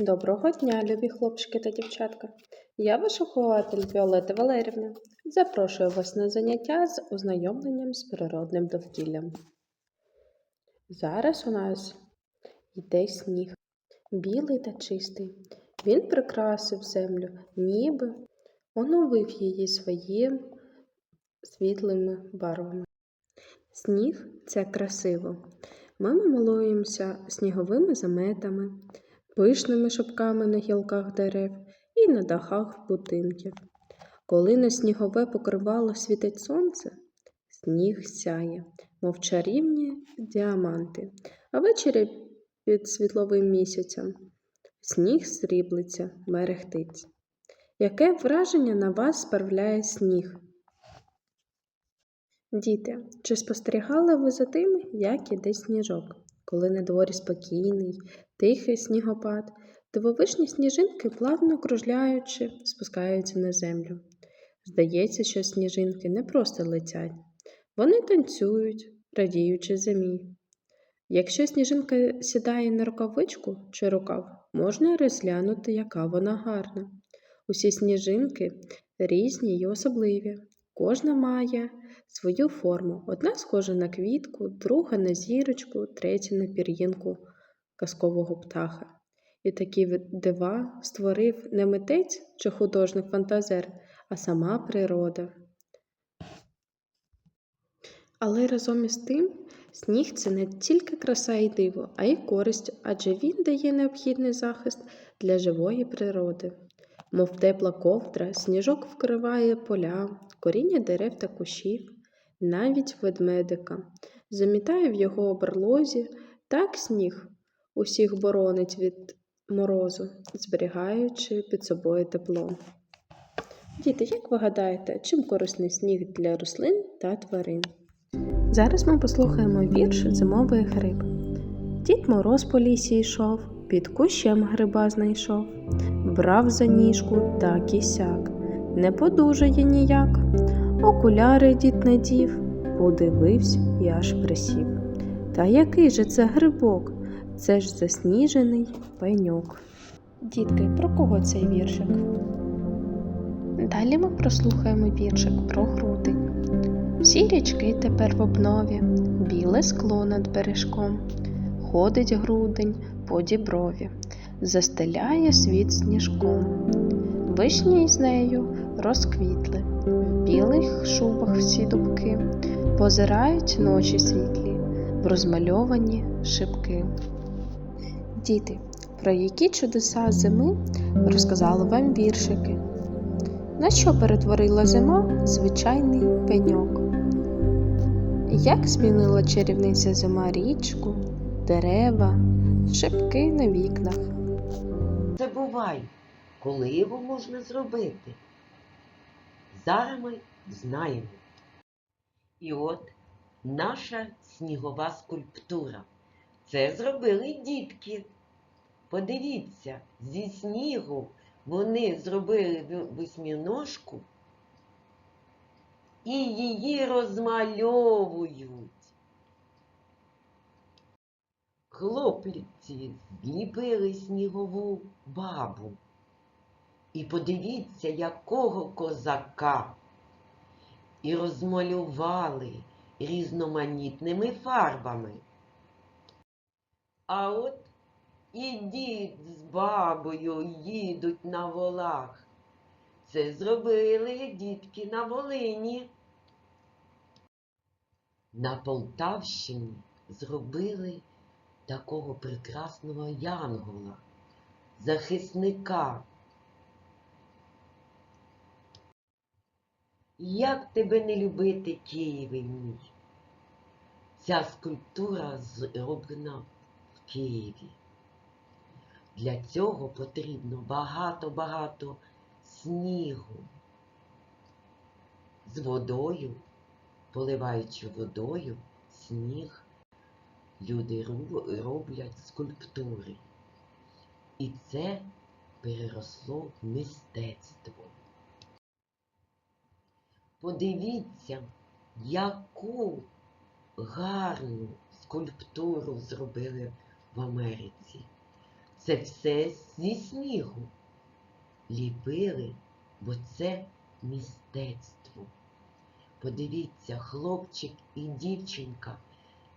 Доброго дня, любі хлопчики та дівчатка. Я ваш вихователь Віолетта Валерівна. Запрошую вас на заняття з ознайомленням з природним довкіллям. Зараз у нас йде сніг, білий та чистий. Він прикрасив землю, ніби оновив її своїм світлими барвами. Сніг це красиво. Ми малуємося сніговими заметами, пишними шапками на гілках дерев і на дахах будинків. Коли на снігове покривало світить сонце, сніг сяє, мов чарівні діаманти, а ввечері під світловим місяцем сніг сріблиться, мерехтить. Яке враження на вас справляє сніг? Діти, чи спостерігали ви за тим, як іде сніжок, коли на дворі спокійний, тихий снігопад, дивовижні сніжинки, плавно кружляючи, спускаються на землю. Здається, що сніжинки не просто летять, вони танцюють, радіючи зимі. Якщо сніжинка сідає на рукавичку чи рукав, можна розглянути, яка вона гарна. Усі сніжинки різні й особливі. Кожна має свою форму. Одна схожа на квітку, друга на зірочку, третя на пір'їнку казкового птаха. І такі дива створив не митець чи художник-фантазер, а сама природа. Але разом із тим, сніг це не тільки краса і диво, а й користь, адже він дає необхідний захист для живої природи. Мов тепла ковдра, сніжок вкриває поля, коріння дерев та кущів, навіть ведмедика. Замітає в його барлозі, так сніг усіх боронить від морозу, зберігаючи під собою тепло. Діти, як ви гадаєте, чим корисний сніг для рослин та тварин? Зараз ми послухаємо вірш Зимовий гриб. Дід Мороз по лісі йшов, під кущем гриба знайшов, брав за ніжку так і сяк, не подужає ніяк. Окуляри дід надів, подивився і аж присів. Та який же це грибок? Це ж засніжений пеньок. Дітки, про кого цей віршик? Далі ми прослухаємо віршик про грудень. Всі річки тепер в обнові, біле скло над бережком. Ходить грудень по діброві, застеляє світ сніжком. Вишні з нею розквітли, в білих шубах всі дубки, позирають ночі світлі, в розмальовані шибки. Діти, про які чудеса зими розказали вам віршики. На що перетворила зима звичайний пеньок? Як змінила чарівниця зима річку, дерева, шибки на вікнах? Забувай, коли його можна зробити. Зараз ми знаємо. І от наша снігова скульптура. Це зробили дітки. Подивіться, зі снігу вони зробили в- восьминожку і її розмальовують. Хлопці зліпили снігову бабу. І подивіться, якого козака. І розмалювали різноманітними фарбами. А от і дід з бабою їдуть на волах. Це зробили дітки на Волині. На Полтавщині зробили такого прекрасного янгола, захисника. Як тебе не любити, Києве мій? Ця скульптура зроблена Києві. Для цього потрібно багато-багато снігу з водою, поливаючи водою сніг, люди роблять скульптури. І це переросло в мистецтво. Подивіться, яку гарну скульптуру зробили в Америці. Це все зі снігу. Ліпили, бо це мистецтво. Подивіться, хлопчик і дівчинка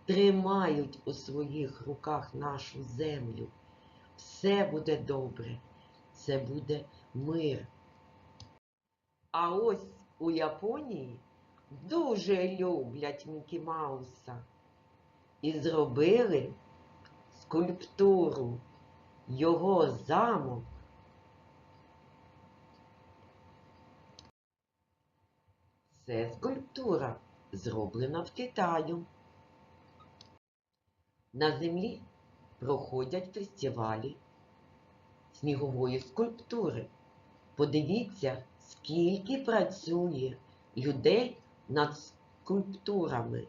тримають у своїх руках нашу землю. Все буде добре, це буде мир. А ось у Японії дуже люблять Мікі Мауса і зробили скульптуру його замок. Це скульптура зроблена в Китаю. На землі проходять фестивалі снігової скульптури. Подивіться, скільки працює людей над скульптурами.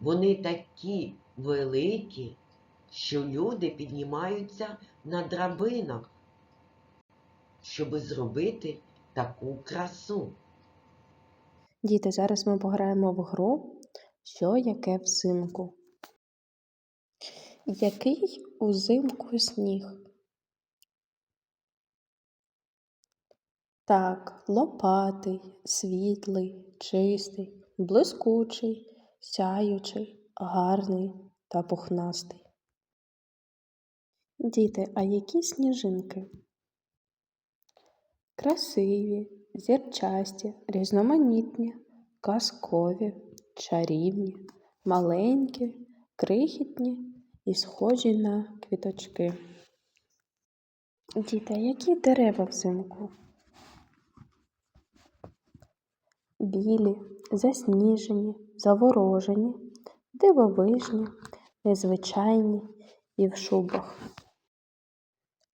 Вони такі великі, що люди піднімаються на драбинах, щоб зробити таку красу. Діти, зараз ми пограємо в гру Що яке взимку. Який узимку сніг? Так, лопатий, світлий, чистий, блискучий, сяючий, гарний та пухнастий. Діти, а які сніжинки? Красиві, зірчасті, різноманітні, казкові, чарівні, маленькі, крихітні і схожі на квіточки. Діти, а які дерева взимку? Білі, засніжені, заворожені, дивовижні, незвичайні і в шубах.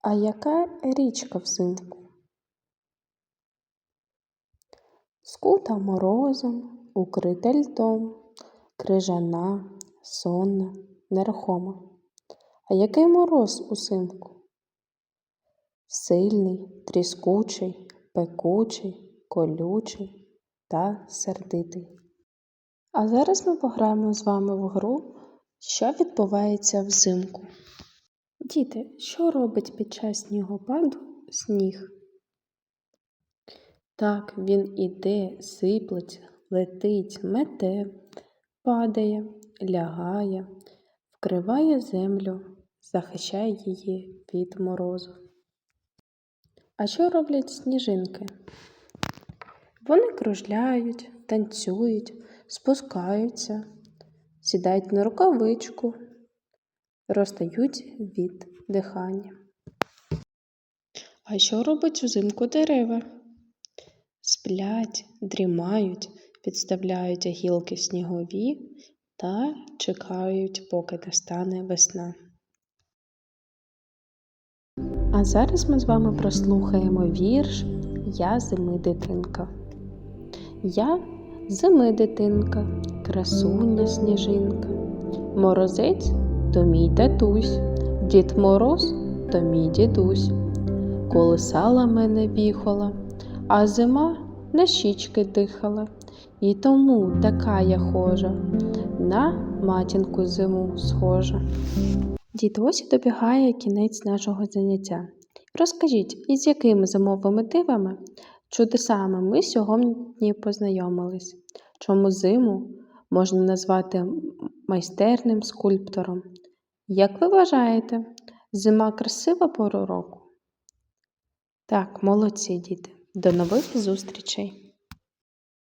А яка річка взимку? Скута морозом, укрита льдом, крижана, сонна, нерухома. А який мороз узимку? Сильний, тріскучий, пекучий, колючий та сердитий. А зараз ми пограємо з вами в гру, що відбувається взимку. Діти, що робить під час снігопаду сніг? Так, він іде, сиплеться, летить, мете, падає, лягає, вкриває землю, захищає її від морозу. А що роблять сніжинки? Вони кружляють, танцюють, спускаються, сідають на рукавичку, розтають від дихання. А що робить взимку дерева? Сплять, дрімають, підставляють гілки снігові та чекають, поки настане весна. А зараз ми з вами прослухаємо вірш Я зими дитинка. Я зими дитинка, красуня сніжинка. Морозець то мій татусь, Дід Мороз то мій дідусь. Колисала мене віхола, а зима на щічки дихала, і тому така я хожа, на матінку зиму схожа. Діти, ось добігає кінець нашого заняття. Розкажіть, із якими зимовими дивами, чудесами ми сьогодні познайомились? Чому зиму можна назвати майстерним скульптором? Як ви вважаєте, зима красива пора року? Так, молодці діти. До нових зустрічей!